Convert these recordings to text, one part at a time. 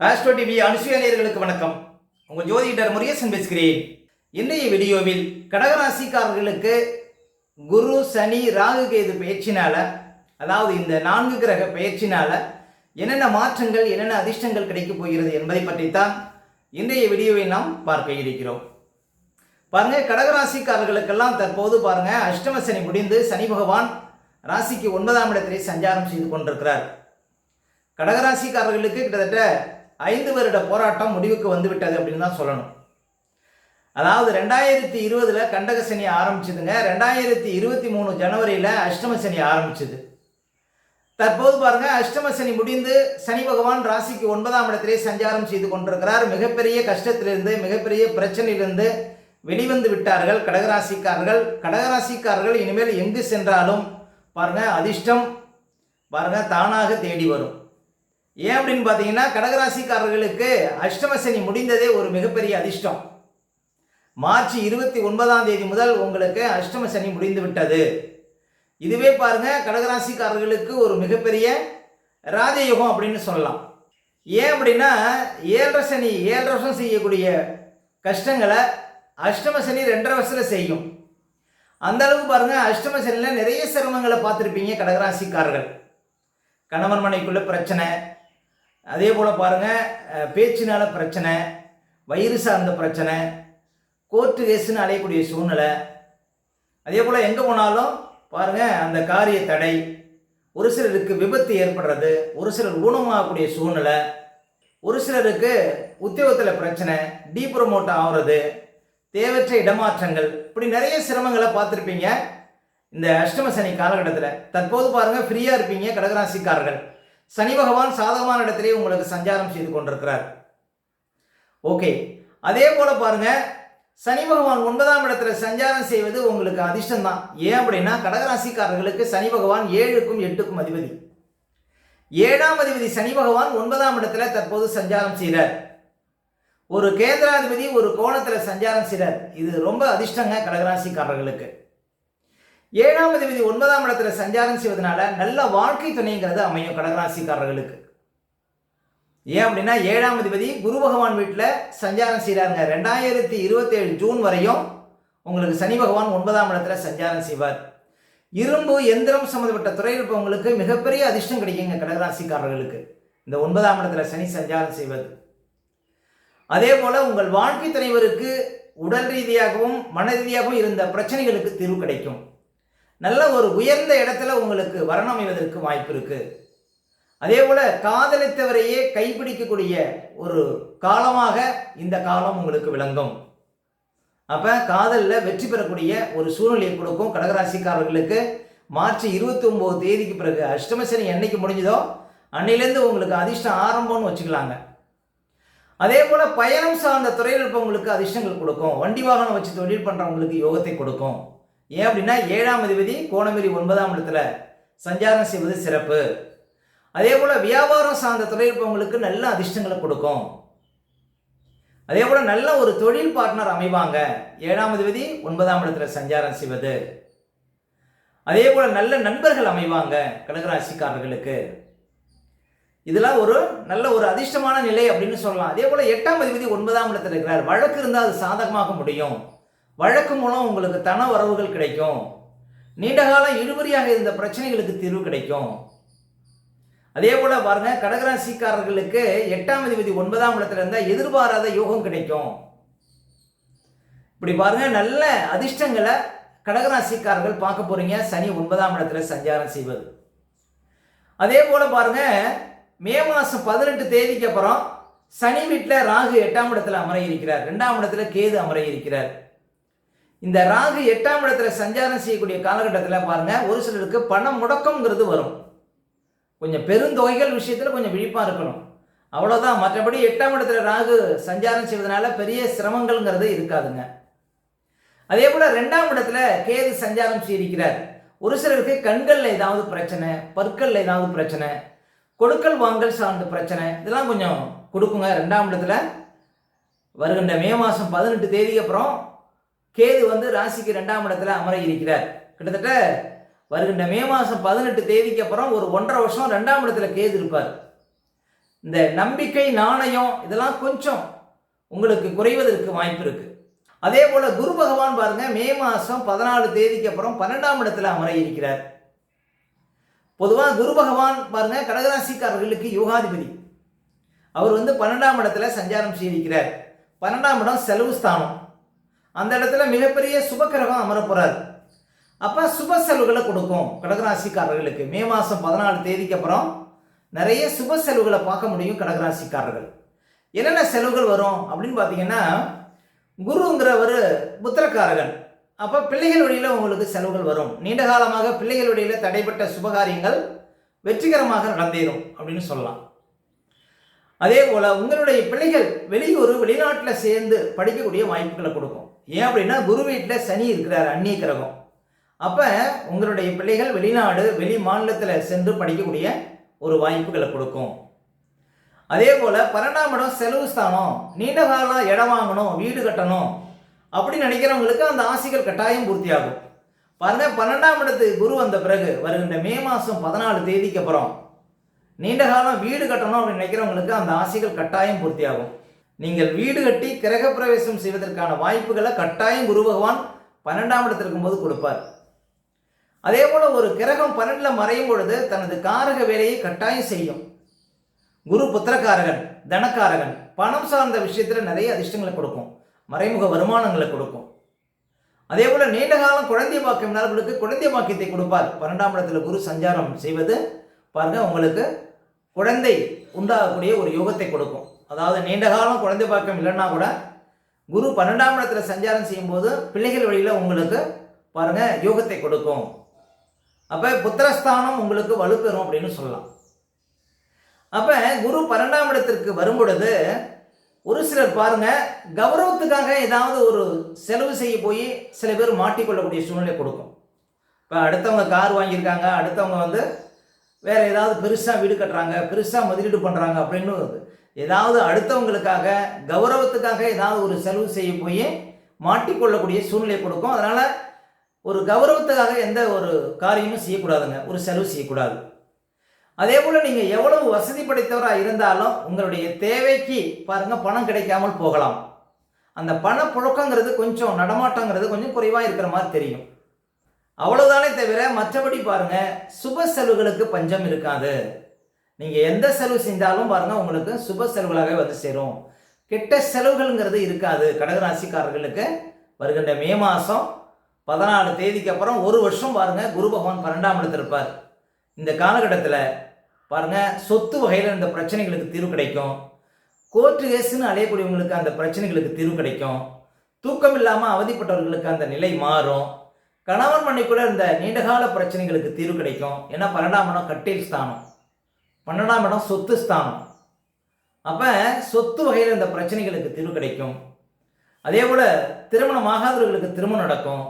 Astro TV அனுசுயநேயர்களுக்கு வணக்கம். உங்கள் ஜோதிடர் முருகேசன் பேசுகிறேன். இன்றைய வீடியோவில் கடகராசிக்காரர்களுக்கு குரு சனி ராகு கேது பயிற்சினால அதாவது இந்த நான்கு கிரக பயிற்சினால என்னென்ன மாற்றங்கள் என்னென்ன அதிர்ஷ்டங்கள் கிடைக்கப் போகிறது என்பதை பற்றித்தான் இன்றைய வீடியோவை நாம் பார்க்க இருக்கிறோம். பாருங்க கடகராசிக்காரர்களுக்கெல்லாம் தற்போது பாருங்க அஷ்டம சனி முடிந்து சனி பகவான் ராசிக்கு ஒன்பதாம் இடத்திலே சஞ்சாரம் செய்து கொண்டிருக்கிறார். கடகராசிக்காரர்களுக்கு கிட்டத்தட்ட ஐந்து வருட போராட்டம் முடிவுக்கு வந்து விட்டது அப்படின்னு தான் சொல்லணும். அதாவது ரெண்டாயிரத்தி இருபதில் கண்டக சனி ஆரம்பிச்சதுங்க. ரெண்டாயிரத்தி இருபத்தி மூணு ஜனவரியில் அஷ்டம சனி ஆரம்பிச்சது. தற்போது பாருங்க அஷ்டம சனி முடிந்து சனி பகவான் ராசிக்கு ஒன்பதாம் இடத்திலே சஞ்சாரம் செய்து கொண்டிருக்கிறார். மிகப்பெரிய கஷ்டத்திலிருந்து மிகப்பெரிய பிரச்சனையிலிருந்து வெளிவந்து விட்டார்கள் கடகராசிக்காரர்கள். கடகராசிக்காரர்கள் இனிமேல் எங்கு சென்றாலும் பாருங்க அதிர்ஷ்டம் பாருங்க தானாக தேடி வரும். ஏன் அப்படின்னு பார்த்தீங்கன்னா கடகராசிக்காரர்களுக்கு அஷ்டம சனி முடிந்ததே ஒரு மிகப்பெரிய அதிர்ஷ்டம். மார்ச் இருபத்தி ஒன்பதாம் தேதி முதல் உங்களுக்கு அஷ்டம சனி முடிந்து விட்டது. இதுவே பாருங்க கடகராசிக்காரர்களுக்கு ஒரு மிகப்பெரிய ராஜயோகம் அப்படின்னு சொல்லலாம். ஏன் அப்படின்னா ஏழரை சனி ஏழரை வருஷம் செய்யக்கூடிய கஷ்டங்களை அஷ்டம சனி ரெண்டரை வருஷத்தில் செய்யும். அந்த அளவுக்கு பாருங்க அஷ்டம சனியில் நிறைய சிரமங்களை பார்த்துருப்பீங்க கடகராசிக்காரர்கள். கணவன் மனைக்குள்ள பிரச்சனை அதே போல் பாருங்கள் பேச்சினால் பிரச்சனை வயிறு சார்ந்த பிரச்சனை கோர்ட்டு கேஸுன்னு அலையக்கூடிய சூழ்நிலை. அதே போல் எங்கே போனாலும் பாருங்கள் அந்த காரிய தடை ஒரு சிலருக்கு விபத்து ஏற்படுறது ஒரு சிலர் ஊனமாகக்கூடிய சூழ்நிலை ஒரு சிலருக்கு உத்தியோகத்தில் பிரச்சனை டீப்ரமோட் ஆகுறது தேவையற்ற இடமாற்றங்கள் இப்படி நிறைய சிரமங்களை பார்த்துருப்பீங்க. இந்த அஷ்டம சனி காலகட்டத்தில். தற்போது பாருங்கள் ஃப்ரீயாக இருப்பீங்க கடகராசிக்காரர்கள். சனி பகவான் சாதகமான இடத்திலே உங்களுக்கு சஞ்சாரம் செய்து கொண்டிருக்கிறார். ஓகே. அதே போல பாருங்க சனி பகவான் ஒன்பதாம் இடத்துல சஞ்சாரம் செய்வது உங்களுக்கு அதிர்ஷ்டம் தான் ஏன் அப்படின்னா கடகராசிக்காரர்களுக்கு சனி பகவான் ஏழுக்கும் எட்டுக்கும் அதிபதி. ஏழாம் அதிபதி சனி பகவான் ஒன்பதாம் இடத்துல தற்போது சஞ்சாரம் செய்கிறார். ஒரு கேந்திராதிபதி ஒரு கோணத்தில் சஞ்சாரம் செய்கிறார். இது ரொம்ப அதிர்ஷ்டங்க கடகராசிக்காரர்களுக்கு. ஏழாம் அதிபதி ஒன்பதாம் இடத்துல சஞ்சாரம் செய்வதனால நல்ல வாழ்க்கை துணைங்கிறது அமையும் கடகராசிக்காரர்களுக்கு. ஏன் அப்படின்னா ஏழாம் அதிபதி குரு பகவான் வீட்டில் சஞ்சாரம் செய்கிறாருங்க ரெண்டாயிரத்தி இருபத்தேழு ஜூன் வரையும் உங்களுக்கு சனி பகவான் ஒன்பதாம் இடத்துல சஞ்சாரம் செய்வார். இரும்பு எந்திரம் சம்மந்தப்பட்ட துறையில் இருப்பவங்களுக்கு மிகப்பெரிய அதிர்ஷ்டம் கிடைக்குங்க கடகராசிக்காரர்களுக்கு. இந்த ஒன்பதாம் இடத்துல சனி சஞ்சாரம் செய்வது. அதே போல் உங்கள் வாழ்க்கை தலைவருக்கு உடல் ரீதியாகவும் மன ரீதியாகவும் இருந்த பிரச்சனைகளுக்கு தீர்வு கிடைக்கும். நல்ல ஒரு உயர்ந்த இடத்துல உங்களுக்கு வரணம் அமைவதற்கு வாய்ப்பு இருக்கு. அதே போல காதலித்தவரையே கைப்பிடிக்கக்கூடிய ஒரு காலமாக இந்த காலம் உங்களுக்கு விளங்கும். அப்ப காதலில் வெற்றி பெறக்கூடிய ஒரு சூழ்நிலையை கொடுக்கும் கடகராசிக்காரர்களுக்கு. மார்ச் இருபத்தி ஒன்பது தேதிக்கு பிறகு அஷ்டமசனி என்னைக்கு முடிஞ்சதோ அன்னையிலேருந்து உங்களுக்கு அதிர்ஷ்டம் ஆரம்பம்னு வச்சுக்கலாங்க. அதே போல பயணம் சார்ந்த துறையில் இருப்பவங்களுக்கு அதிர்ஷ்டங்கள் கொடுக்கும். வண்டி வாகனம் வச்சு தொழில் பண்றவங்களுக்கு யோகத்தை கொடுக்கும். ஏன் அப்படின்னா ஏழாம் அதிபதி கோணமிரி ஒன்பதாம் இடத்துல சஞ்சாரம் செய்வது சிறப்பு. அதே போல் வியாபாரம் சார்ந்த துறை இருப்பவங்களுக்கு நல்ல அதிர்ஷ்டங்களை கொடுக்கும். அதே போல் நல்ல ஒரு தொழில் பார்ட்னர் அமைவாங்க. ஏழாம் அதிபதி ஒன்பதாம் இடத்துல சஞ்சாரம் செய்வது. அதே போல் நல்ல நண்பர்கள் அமைவாங்க கடகராசிக்காரர்களுக்கு. இதெல்லாம் ஒரு நல்ல ஒரு அதிர்ஷ்டமான நிலை அப்படின்னு சொல்லலாம். அதே போல் எட்டாம் அதிபதி ஒன்பதாம் இடத்துல இருக்கிறார். வழக்கு இருந்தால் அது சாதகமாக முடியும். வழக்கு மூலம் உங்களுக்கு தன வரவுகள் கிடைக்கும். நீண்ட காலம் இழுபறியாக இருந்த பிரச்சனைகளுக்கு தீர்வு கிடைக்கும். அதே போல பாருங்க கடகராசிக்காரர்களுக்கு எட்டாம் அதிபதி ஒன்பதாம் இடத்துல இருந்தால் எதிர்பாராத யோகம் கிடைக்கும். இப்படி பாருங்க நல்ல அதிர்ஷ்டங்களை கடகராசிக்காரர்கள் பார்க்க போறீங்க. சனி ஒன்பதாம் இடத்துல சஞ்சாரம் செய்வது. அதே போல பாருங்க மே மாதம் பதினெட்டு தேதிக்கு அப்புறம் சனி வீட்டில் ராகு எட்டாம் இடத்துல அமர இருக்கிறார். ரெண்டாம் இடத்துல கேது அமர இருக்கிறார். இந்த ராகு எட்டாம் இடத்துல சஞ்சாரம் செய்யக்கூடிய காலகட்டத்தில் பாருங்கள் ஒரு சிலருக்கு பணம் முடக்கம்ங்கிறது வரும். கொஞ்சம் பெருந்தொகைகள் விஷயத்தில் கொஞ்சம் விழிப்பாக இருக்கணும். அவ்வளோதான் மற்றபடி எட்டாம் இடத்துல ராகு சஞ்சாரம் செய்வதனால பெரிய சிரமங்கள்ங்கிறது இருக்காதுங்க. அதே போல் ரெண்டாம் இடத்துல கேது சஞ்சாரம் செய்திருக்கிறார். ஒரு சிலருக்கு கண்களில் ஏதாவது பிரச்சனை பற்களில் ஏதாவது பிரச்சனை கொடுக்கல் வாங்கல் சார்ந்த பிரச்சனை இதெல்லாம் கொஞ்சம் கொடுக்குங்க. ரெண்டாம் இடத்துல வருகின்ற மே மாதம் பதினெட்டு தேதிக்கு அப்புறம் கேது வந்து ராசிக்கு ரெண்டாம் இடத்துல அமர இருக்கிறார். கிட்டத்தட்ட வருகின்ற மே மாதம் பதினெட்டு தேதிக்கு அப்புறம் ஒரு ஒன்றரை வருஷம் ரெண்டாம் இடத்துல கேது இருப்பார். இந்த நம்பிக்கை நாணயம் இதெல்லாம் கொஞ்சம் உங்களுக்கு குறைவதற்கு வாய்ப்பு இருக்கு. அதே போல குரு பகவான் பாருங்க மே மாதம் பதினாலு தேதிக்கு அப்புறம் பன்னெண்டாம் இடத்துல அமர இருக்கிறார். பொதுவாக குரு பகவான் பாருங்க கடகராசிக்காரர்களுக்கு யோகாதிபதி. அவர் வந்து பன்னெண்டாம் இடத்துல சஞ்சாரம் செய்திருக்கிறார். பன்னெண்டாம் இடம் செலவு ஸ்தானம். அந்த இடத்துல மிகப்பெரிய சுபக்கிரகம் அமர அப்போ சுப செலவுகளை கொடுக்கும் கடகராசிக்காரர்களுக்கு. மே மாதம் பதினாலு தேதிக்கு அப்புறம் நிறைய சுப செலவுகளை பார்க்க முடியும் கடகராசிக்காரர்கள். என்னென்ன செலவுகள் வரும் அப்படின்னு பார்த்தீங்கன்னா குருங்கிற ஒரு புத்திரக்காரகன். அப்போ பிள்ளைகள் வழியில் உங்களுக்கு செலவுகள் வரும். நீண்ட காலமாக பிள்ளைகள் வழியில் தடைப்பட்ட சுபகாரியங்கள் வெற்றிகரமாக நடந்தேறும் அப்படின்னு சொல்லலாம். அதே போல் உங்களுடைய பிள்ளைகள் வெளியூர் வெளிநாட்டில் சேர்ந்து படிக்கக்கூடிய வாய்ப்புகளை கொடுக்கும். ஏன் அப்படின்னா குரு வீட்டில் சனி இருக்கிறார் அந்நிய கிரகம். அப்போ உங்களுடைய பிள்ளைகள் வெளிநாடு வெளி மாநிலத்தில் சென்று படிக்கக்கூடிய ஒரு வாய்ப்புகளை கொடுக்கும். அதே போல் பன்னெண்டாம் இடம் செலவு ஸ்தானம். நீண்ட காலம் இடம் வாங்கணும் வீடு கட்டணும் அப்படின்னு நினைக்கிறவங்களுக்கு அந்த ஆசைகள் கட்டாயம் பூர்த்தியாகும். பாருங்க பன்னெண்டாம் இடத்து குரு வந்த பிறகு வருகின்ற மே மாதம் பதினாலு தேதிக்கு அப்புறம் நீண்ட காலம் வீடு கட்டணும் அப்படின்னு நினைக்கிறவங்களுக்கு அந்த ஆசைகள் கட்டாயம் பூர்த்தியாகும். நீங்கள் வீடு கட்டி கிரகப்பிரவேசம் செய்வதற்கான வாய்ப்புகளை கட்டாயம் குரு பகவான் பன்னெண்டாம் இடத்துல இருக்கும்போது கொடுப்பார். அதே போல் ஒரு கிரகம் பன்னெண்டில் மறையும் பொழுது தனது காரக வேலையை கட்டாயம் செய்யும். குரு புத்திரக்காரகன் தனக்காரகன் பணம் சார்ந்த விஷயத்தில் நிறைய அதிர்ஷ்டங்களை கொடுக்கும். மறைமுக வருமானங்களை கொடுக்கும். அதே போல் நீண்ட காலம் குழந்தை பாக்கியம் நபர்களுக்கு குழந்தை பாக்கியத்தை கொடுப்பார். பன்னெண்டாம் இடத்துல குரு சஞ்சாரம் செய்வது பாருங்கள் உங்களுக்கு குழந்தை உண்டாகக்கூடிய ஒரு யோகத்தை கொடுக்கும். அதாவது நீண்ட காலம் குழந்தை பாக்கியம் இல்லைன்னா கூட குரு பன்னெண்டாம் இடத்துல சஞ்சாரம் செய்யும்போது பிள்ளைகள் வழியில் உங்களுக்கு பாருங்க யோகத்தை கொடுக்கும். அப்போ புத்திரஸ்தானம் உங்களுக்கு வலுப்பெறும் அப்படின்னு சொல்லலாம். அப்போ குரு பன்னெண்டாம் இடத்திற்கு வரும் பொழுது ஒரு சிலர் பாருங்க கௌரவத்துக்காக ஏதாவது ஒரு செலவு செய்ய போய் சில பேர் மாட்டிக்கொள்ளக்கூடிய சூழ்நிலை கொடுக்கும். இப்போ அடுத்தவங்க கார் வாங்கியிருக்காங்க அடுத்தவங்க வந்து வேறு ஏதாவது பெருசாக வீடு கட்டுறாங்க பெருசாக முதலீடு பண்ணுறாங்க அப்படின்னு ஏதாவது அடுத்தவங்களுக்காக கௌரவத்துக்காக ஏதாவது ஒரு செலவு செய்ய போய் மாட்டிக்கொள்ளக்கூடிய சூழ்நிலை கொடுக்கும். அதனால் ஒரு கௌரவத்துக்காக எந்த ஒரு காரியமும் செய்யக்கூடாதுங்க. ஒரு செலவு செய்யக்கூடாது. அதே போல் நீங்கள் எவ்வளவு வசதி படைத்தவராக இருந்தாலும் உங்களுடைய தேவைக்கு பாருங்கள் பணம் கிடைக்காமல் போகலாம். அந்த பணப்புழக்கங்கிறது கொஞ்சம் நடமாட்டங்கிறது கொஞ்சம் குறைவாக இருக்கிற மாதிரி தெரியும். அவ்வளோதானே தவிர மற்றபடி பாருங்க சுப செலவுகளுக்கு பஞ்சம் இருக்காது. நீங்கள் எந்த செலவு செஞ்சாலும் பாருங்க உங்களுக்கு சுப செலவுகளாகவே வந்து சேரும். கெட்ட செலவுகள்ங்கிறது இருக்காது. கடகராசிக்காரர்களுக்கு வருகின்ற மே மாதம் பதினாலு தேதிக்கு அப்புறம் ஒரு வருஷம் பாருங்க குரு பகவான் பன்னெண்டாம் இடத்துல இருப்பார். இந்த காலகட்டத்தில் பாருங்க சொத்து வகையில் இந்த பிரச்சனைகளுக்கு தீர்வு கிடைக்கும். கோர்ட்டு கேஸுன்னு அலையக்கூடியவங்களுக்கு அந்த பிரச்சனைகளுக்கு தீர்வு கிடைக்கும். தூக்கம் இல்லாமல் அவதிப்பட்டவர்களுக்கு அந்த நிலை மாறும். கணவன் மனைக்குள்ள இந்த நீண்டகால பிரச்சனைகளுக்கு தீர்வு கிடைக்கும். ஏன்னா பன்னெண்டாம் இடம் கட்டில் ஸ்தானம். பன்னெண்டாம் இடம் சொத்து ஸ்தானம். அப்போ சொத்து வகையில் இந்த பிரச்சனைகளுக்கு தீர்வு கிடைக்கும். அதே போல் திருமணம் ஆகாதவர்களுக்கு திருமணம் நடக்கும்.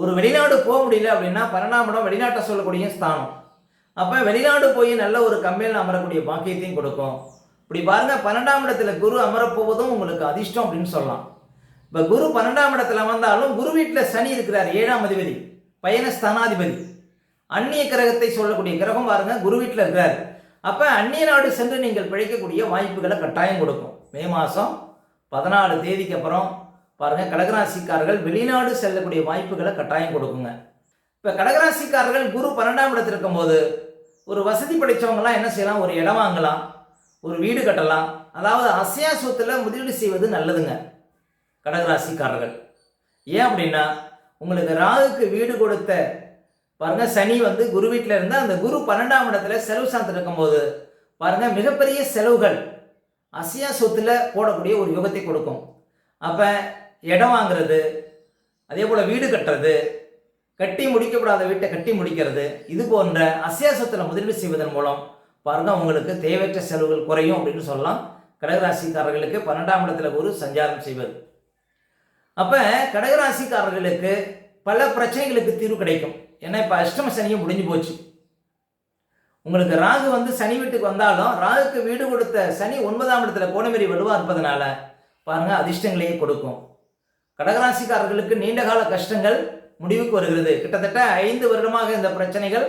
ஒரு வெளிநாடு போக முடியல அப்படின்னா பன்னெண்டாம் இடம் வெளிநாட்டை சொல்லக்கூடிய ஸ்தானம். அப்போ வெளிநாடு போய் நல்ல ஒரு கம்பெனியில் அமரக்கூடிய பாக்கியத்தையும் கொடுக்கும். இப்படி பாருங்க பன்னெண்டாம் இடத்துல குரு அமரப்போவதும் உங்களுக்கு அதிர்ஷ்டம் அப்படின்னு சொல்லலாம். இப்போ குரு பன்னெண்டாம் இடத்துல வந்தாலும் குரு வீட்டில் சனி இருக்கிறார் ஏழாம் அதிபதி. பயண ஸ்தானாதிபதி அந்நிய கிரகத்தை சொல்லக்கூடிய கிரகம் பாருங்க குரு வீட்டில் இருக்கிறார். அப்போ அந்நிய நாடு சென்று நீங்கள் பிழைக்கக்கூடிய வாய்ப்புகளை கட்டாயம் கொடுக்கும். மே மாதம் பதினாலு தேதிக்கு அப்புறம் பாருங்க கடகராசிக்காரர்கள் வெளிநாடு செல்லக்கூடிய வாய்ப்புகளை கட்டாயம் கொடுக்குங்க. இப்போ கடகராசிக்காரர்கள் குரு பன்னெண்டாம் இடத்துல இருக்கும்போது ஒரு வசதி படைத்தவங்களாம் என்ன செய்யலாம்? ஒரு இடம் வாங்கலாம் ஒரு வீடு கட்டலாம். அதாவது அசையா சொத்தில் முதலீடு செய்வது நல்லதுங்க கடகராசிக்காரர்கள். ஏன் அப்படின்னா உங்களுக்கு ராகுக்கு வீடு கொடுத்த பாருங்க சனி வந்து குரு வீட்டில் இருந்தால் அந்த குரு பன்னெண்டாம் இடத்துல செலவு சார்ந்திருக்கும் போது பாருங்க மிகப்பெரிய செலவுகள் அசியா சொத்துல போடக்கூடிய ஒரு யுகத்தை கொடுக்கும். அப்போ இடம் வாங்குறது அதே போல் வீடு கட்டுறது கட்டி முடிக்கப்படாத வீட்டை கட்டி முடிக்கிறது இது போன்ற அசியா சொத்துல முதலீடு செய்வதன் மூலம் பாருங்க உங்களுக்கு தேவையற்ற செலவுகள் குறையும் அப்படின்னு சொல்லலாம். கடகராசிக்காரர்களுக்கு பன்னெண்டாம் இடத்துல குரு சஞ்சாரம் செய்வது. அப்போ கடகராசிக்காரர்களுக்கு பல பிரச்சனைகளுக்கு தீர்வு கிடைக்கும். ஏன்னா இப்போ அஷ்டம சனியும் முடிஞ்சு போச்சு. உங்களுக்கு ராகு வந்து சனி வீட்டுக்கு வந்தாலும் ராகுக்கு வீடு கொடுத்த சனி ஒன்பதாம் இடத்துல கோணமேரி வலுவாக இருப்பதனால பாருங்கள் அதிர்ஷ்டங்களையே கொடுக்கும். கடகராசிக்காரர்களுக்கு நீண்டகால கஷ்டங்கள் முடிவுக்கு வருகிறது. கிட்டத்தட்ட ஐந்து வருடமாக இந்த பிரச்சனைகள்.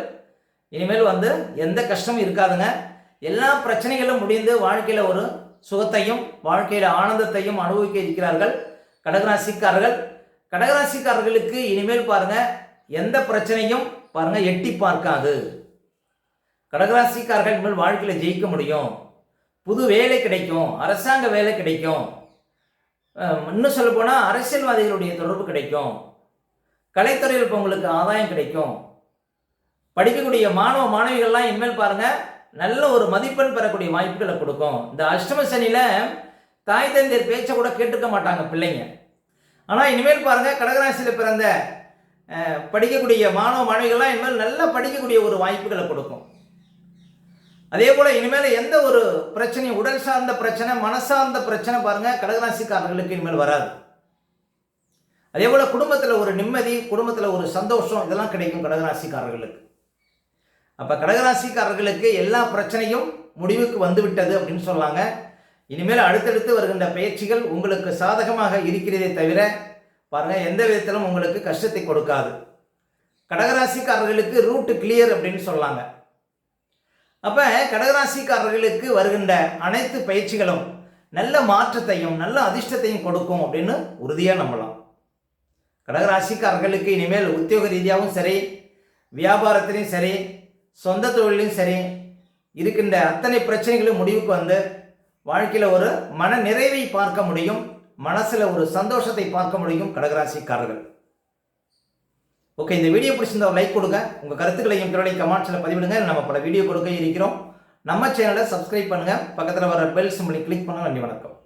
இனிமேல் வந்து எந்த கஷ்டமும் இருக்காதுங்க. எல்லா பிரச்சனைகளும் முடிந்து வாழ்க்கையில் ஒரு சுகத்தையும் வாழ்க்கையில் ஆனந்தத்தையும் அனுபவிக்க இருக்கிறார்கள் கடகராசிக்காரர்கள். கடகராசிக்காரர்களுக்கு இனிமேல் பாருங்கள் எந்த பிரச்சனையும் பாருங்க எட்டி பார்க்காது. கடகராசிக்காரர்கள் இனிமேல் வாழ்க்கையில் ஜெயிக்க முடியும். புது வேலை கிடைக்கும் அரசாங்க வேலை கிடைக்கும். இன்னும் சொல்ல போனால் அரசியல்வாதிகளுடைய தொடர்பு கிடைக்கும். கலைத்துறையில் இப்போ உங்களுக்கு ஆதாயம் கிடைக்கும். படிக்கக்கூடிய மாணவ மாணவிகள்லாம் இனிமேல் பாருங்க நல்ல ஒரு மதிப்பெண் பெறக்கூடிய வாய்ப்புகளை கொடுக்கும். இந்த அஷ்டம சனியில் தாய் தந்தையர் பேச்சை கூட கேட்டுக்க மாட்டாங்க பிள்ளைங்க. ஆனால் இனிமேல் பாருங்க கடகராசியில் பிறந்த படிக்கக்கூடிய மாணவ மாணவிகள்லாம் இனிமேல் நல்லா படிக்கக்கூடிய ஒரு வாய்ப்புகளை கொடுக்கும். அதே போல இனிமேல் எந்த ஒரு பிரச்சனையும் உடல் சார்ந்த பிரச்சனை மனசார்ந்த பிரச்சனை பாருங்க கடகராசிக்காரர்களுக்கு இனிமேல் வராது. அதே போல குடும்பத்தில் ஒரு நிம்மதி குடும்பத்தில் ஒரு சந்தோஷம் இதெல்லாம் கிடைக்கும் கடகராசிக்காரர்களுக்கு. அப்போ கடகராசிக்காரர்களுக்கு எல்லா பிரச்சனையும் முடிவுக்கு வந்துவிட்டது அப்படின்னு சொல்லாங்க. இனிமேல் அடுத்தடுத்து வருகின்ற பயிற்சிகள் உங்களுக்கு சாதகமாக இருக்கிறதே தவிர பாருங்க எந்த விதத்திலும் உங்களுக்கு கஷ்டத்தை கொடுக்காது. கடகராசிக்காரர்களுக்கு ரூட் கிளியர் அப்படின்னு சொல்லாங்க. அப்ப கடகராசிக்காரர்களுக்கு வருகின்ற அனைத்து பயிற்சிகளும் நல்ல மாற்றத்தையும் நல்ல அதிர்ஷ்டத்தையும் கொடுக்கும் அப்படின்னு உறுதியாக நம்பலாம். கடகராசிக்காரர்களுக்கு இனிமேல் உத்தியோக ரீதியாகவும் சரி வியாபாரத்திலையும் சரி சொந்த தொழிலையும் சரி இருக்கின்ற அத்தனை பிரச்சனைகளும் முடிவுக்கு வந்து வாழ்க்கையில் ஒரு மன நிறைவை பார்க்க முடியும். மனசில் ஒரு சந்தோஷத்தை பார்க்க முடியும் கடகராசிக்காரர்கள். ஓகே இந்த வீடியோ பிடிச்சிருந்தா லைக் கொடுங்க. உங்கள் கருத்துக்களையும் திறனை கமெண்ட்ஸில் பதிவிடுங்க. நம்ம பல வீடியோ கொடுக்க இருக்கிறோம். நம்ம சேனலை சப்ஸ்கிரைப் பண்ணுங்கள் பக்கத்தில் வர பெல் சிம்பிளை கிளிக் பண்ணுங்கள் நன்றி வணக்கம்.